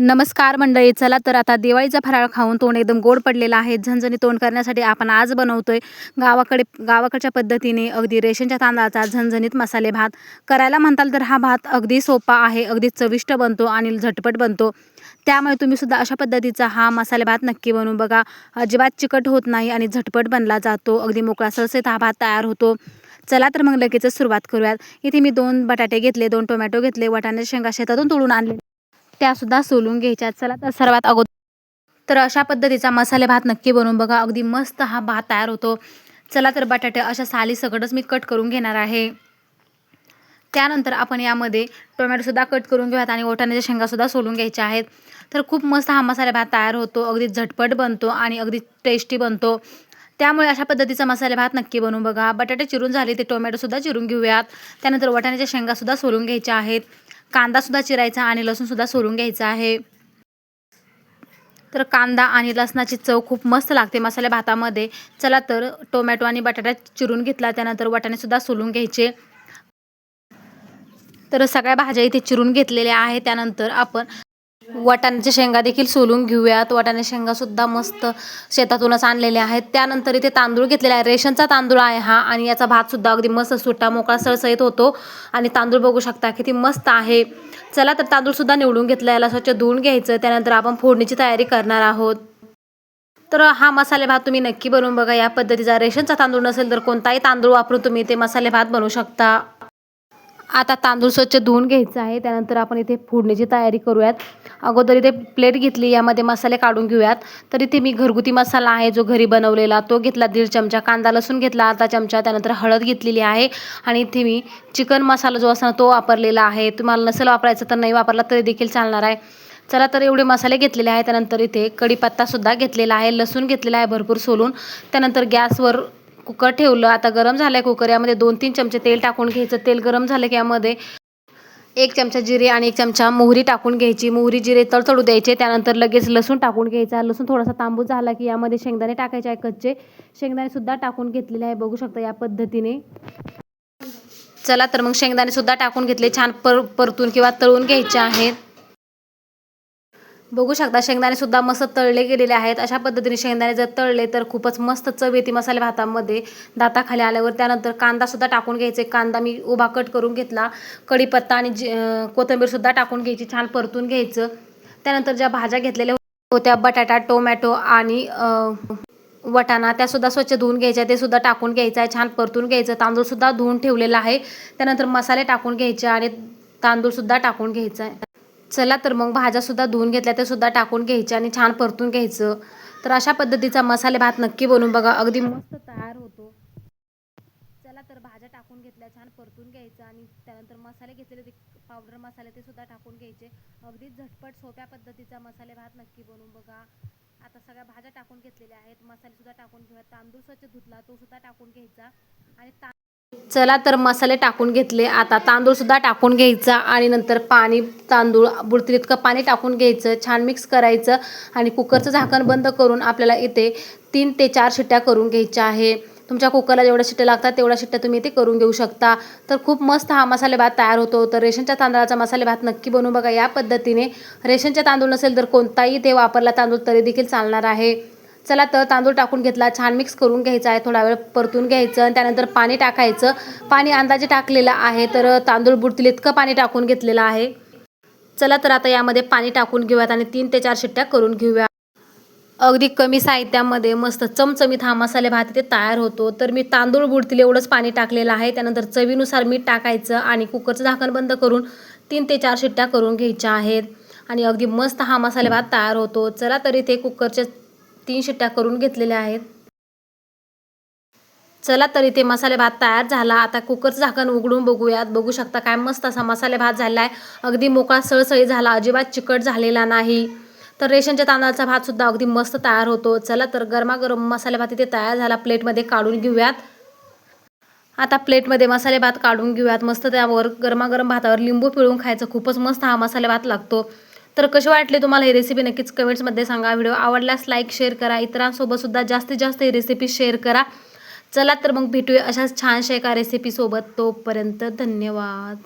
नमस्कार मंडळी चला तर आता दिवाळीचा फराळ खाऊन तोंड एकदम गोड पडलेला आहे. झणझणी तोंड करण्यासाठी आपण आज बनवतोय गावाकडे गावाकडच्या पद्धतीने अगदी रेशनच्या तांदळाचा झणझणीत मसाले भात. करायला म्हणताल तर हा भात अगदी सोपा आहे अगदी चविष्ट बनतो आणि झटपट बनतो. त्यामुळे तुम्ही सुद्धा अशा पद्धतीचा हा मसाले भात नक्की बनवून बघा. अजिबात चिकट होत नाही आणि झटपट बनला जातो. अगदी मोकळा सळसेत हा भात तयार होतो. चला तर मग लगेचच सुरुवात करूयात. इथे मी दोन बटाटे घेतले दोन टोमॅटो घेतले वाटाणे शेंगा शेतातून तोडून आणले. त्यासुद्धा सोलून घ्यायच्या चला तर सर्वात अगोदर तर अशा पद्धतीचा मसाले भात नक्की बनवून बघा. अगदी मस्त हा भात तयार होतो. चला तर बटाटे अशा साली सगळंच मी कट करून घेणार आहे. त्यानंतर आपण यामध्ये टोमॅटोसुद्धा कट करून घेऊयात आणि ओटाण्याच्या शेंगासुद्धा सोलून घ्यायच्या आहेत. तर खूप मस्त हा मसाले भात तयार होतो. अगदी झटपट बनतो आणि अगदी टेस्टी बनतो. त्यामुळे अशा पद्धतीचा मसाले भात नक्की बनवून बघा. बटाटे चिरून झाले ते टोमॅटोसुद्धा चिरून घेऊयात. त्यानंतर वाटाण्याच्या शेंगासुद्धा सोलून घ्यायच्या आहेत. कांदासुद्धा चिरायचा आणि लसूणसुद्धा सोलून घ्यायचा आहे. तर कांदा आणि लसणाची चव खूप मस्त लागते मसाले भातामध्ये. चला तर टोमॅटो आणि बटाटा चिरून घेतला त्यानंतर वाटाणेसुद्धा सोलून घ्यायचे. तर सगळ्या भाज्या इथे चिरून घेतलेल्या आहेत. त्यानंतर आपण वाटाण्याच्या शेंगा देखील सोलून घेऊयात. वाटाणे शेंगासुद्धा मस्त शेतातूनच आणलेले आहेत. त्यानंतर इथे तांदूळ घेतलेला आहे. रेशनचा तांदूळ आहे हा आणि याचा भातसुद्धा अगदी मस्त सुट्टा मोकळा सळसळीत होतो आणि तांदूळ बघू शकता किती मस्त आहे. चला तर तांदूळसुद्धा निवडून घेतला याला स्वच्छ धुवून घ्यायचं. त्यानंतर आपण फोडणीची तयारी करणार आहोत. तर हा मसाले भात तुम्ही नक्की बनवून बघा. या पद्धतीचा रेशनचा तांदूळ नसेल तर कोणताही तांदूळ वापरून तुम्ही ते मसाले भात बनवू शकता. आता तांदूळ स्वच्छ धुवून घ्यायचं आहे. त्यानंतर आपण इथे फोडणीची तयारी करूयात. अगोदर इथे प्लेट घेतली यामध्ये मसाले काढून घेऊयात. तर इथे मी घरगुती मसाला आहे जो घरी बनवलेला. तो घेतला दीड चमचा कांदा लसूण घेतला अर्धा चमचा त्यानंतर हळद घेतलेली आहे. आणि इथे मी चिकन मसाला जो असणार तो वापरलेला आहे. तुम्हाला नसेल वापरायचं तर नाही वापरला तरी देखील चालणार आहे. चला तर एवढे मसाले घेतलेले आहे. त्यानंतर इथे कढीपत्तासुद्धा घेतलेला आहे. लसूण घेतलेला आहे भरपूर सोलून. त्यानंतर गॅसवर कुकर ठेवलं. आता गरम झालं आहे कुकर. यामध्ये दोन तीन चमचे तेल टाकून घ्यायचं. तेल गरम झालं की यामध्ये एक चमचा जिरे आणि एक चमचा मोहरी टाकून घ्यायची. मोहरी जिरे तळतळू द्यायचे. त्यानंतर लगेच लसूण टाकून घ्यायचा. लसूण थोडासा तांबूस झाला की यामध्ये शेंगदाणे टाकायचे आहे कच्चे. शेंगदाणेसुद्धा टाकून घेतलेले आहे. बघू शकता या पद्धतीने. चला तर मग शेंगदाणेसुद्धा टाकून घेतले. छान पर परतून किंवा तळून घ्यायचे आहेत. बघू शकता शेंगदाणे सुद्धा मस्त तळले गेलेले आहेत. अशा पद्धतीने शेंगदाणे जर तळले तर खूपच मस्त चव येते मसाले भातामध्ये. दाताखाली आल्यावर त्यानंतर कांदासुद्धा टाकून घ्यायचे. कांदा मी उभा कट करून घेतला. कढीपत्ता आणि जी कोथिंबीरसुद्धा टाकून घ्यायची. छान परतून घ्यायचं. त्यानंतर ज्या भाज्या घेतलेल्या होत्या बटाटा टोमॅटो आणि वटाणा त्यासुद्धा स्वच्छ धुवून घ्यायच्या. ते सुद्धा टाकून घ्यायचं आहे. छान परतून घ्यायचं. तांदूळसुद्धा धुवून ठेवलेला आहे. त्यानंतर मसाले टाकून घ्यायचे आणि तांदूळसुद्धा टाकून घ्यायचा आहे. चला तर मग भाज्यासुद्धा धुवून घेतल्या ते सुद्धा टाकून घ्यायच्या आणि छान परतून घ्यायचं. तर अशा पद्धतीचा मसाले भात नक्की बनवून बघा. अगदी मस्त तयार होतो. चला तर भाज्या टाकून घेतल्या छान परतून घ्यायचं आणि त्यानंतर मसाले घेतलेले ते पावडर मसाले ते सुद्धा टाकून घ्यायचे. अगदी झटपट सोप्या पद्धतीचा मसाले भात नक्की बनवून बघा. आता सगळ्या भाज्या टाकून घेतलेल्या आहेत. मसाले सुद्धा टाकून घेऊया. तांदूळ स्वच्छ धुतला तो सुद्धा टाकून घ्यायचा. आणि ता चला तर मसाले टाकून घेतले. आता तांदूळसुद्धा टाकून घ्यायचा आणि नंतर पाणी तांदूळ बुडतील इतकं पाणी टाकून घ्यायचं. छान मिक्स करायचं आणि कुकरचं झाकण बंद करून आपल्याला इथे तीन ते चार शिट्ट्या करून घ्यायच्या आहे. तुमच्या कुकरला जेवढ्या शिट्ट्या लागतात तेवढ्या शिट्ट्या तुम्ही इथे करून घेऊ शकता. तर खूप मस्त हा मसाले भात तयार होतो. तर रेशनच्या तांदळाचा मसाले भात नक्की बनवू बघा. या पद्धतीने रेशनच्या तांदूळ नसेल तर कोणताही ते वापरला तांदूळ तरी देखील चालणार आहे. चला तर तांदूळ टाकून घेतला. छान मिक्स करून घ्यायचा आहे. थोडा वेळ परतून घ्यायचं आणि त्यानंतर पाणी टाकायचं. पाणी अंदाजे टाकलेलं आहे तर तांदूळ बुडतील इतकं पाणी टाकून घेतलेलं आहे. चला तर आता यामध्ये पाणी टाकून घेऊयात आणि तीन ते चार शिट्ट्या करून घेऊया. अगदी कमी साहित्यामध्ये मस्त चमचमीत हा मसाले भात इथे तयार होतो. तर मी तांदूळ बुडतील एवढंच पाणी टाकलेलं आहे. त्यानंतर चवीनुसार मीठ टाकायचं आणि कुकरचं झाकण बंद करून तीन ते चार शिट्ट्या करून घ्यायच्या आहेत. आणि अगदी मस्त हा मसाले भात तयार होतो. चला तर इथे कुकरच्या तीन शिट्ट्या करून घेतलेल्या आहेत. चला तर इथे मसाले भात तयार झाला. आता कुकरचं झाकण उघडून बघूयात. बघू शकता काय मस्त असा मसाले भात झाला आहे अगदी मोकळा सळसळी झाला. अजिबात चिकट झालेला नाही. तर रेशनच्या तांदळाचा भातसुद्धा अगदी मस्त तयार होतो. चला तर गरमागरम मसाले भात इथे तयार झाला. प्लेटमध्ये काढून घेऊयात. आता प्लेटमध्ये मसाले भात काढून घेऊयात. मस्त त्यावर गरमागरम भातावर लिंबू पिळून खायचं. खूपच मस्त हा मसाले भात लागतो. तर कशी वाटली तुम्हाला ही रेसिपी नक्कीच कमेंट्समध्ये सांगा. व्हिडिओ आवडल्यास लाईक शेअर करा. इतरांसोबत सुद्धा जास्तीत जास्त ही रेसिपी शेअर करा. चला तर मग भेटूया अशाच छानशा एका रेसिपीसोबत तोपर्यंत धन्यवाद.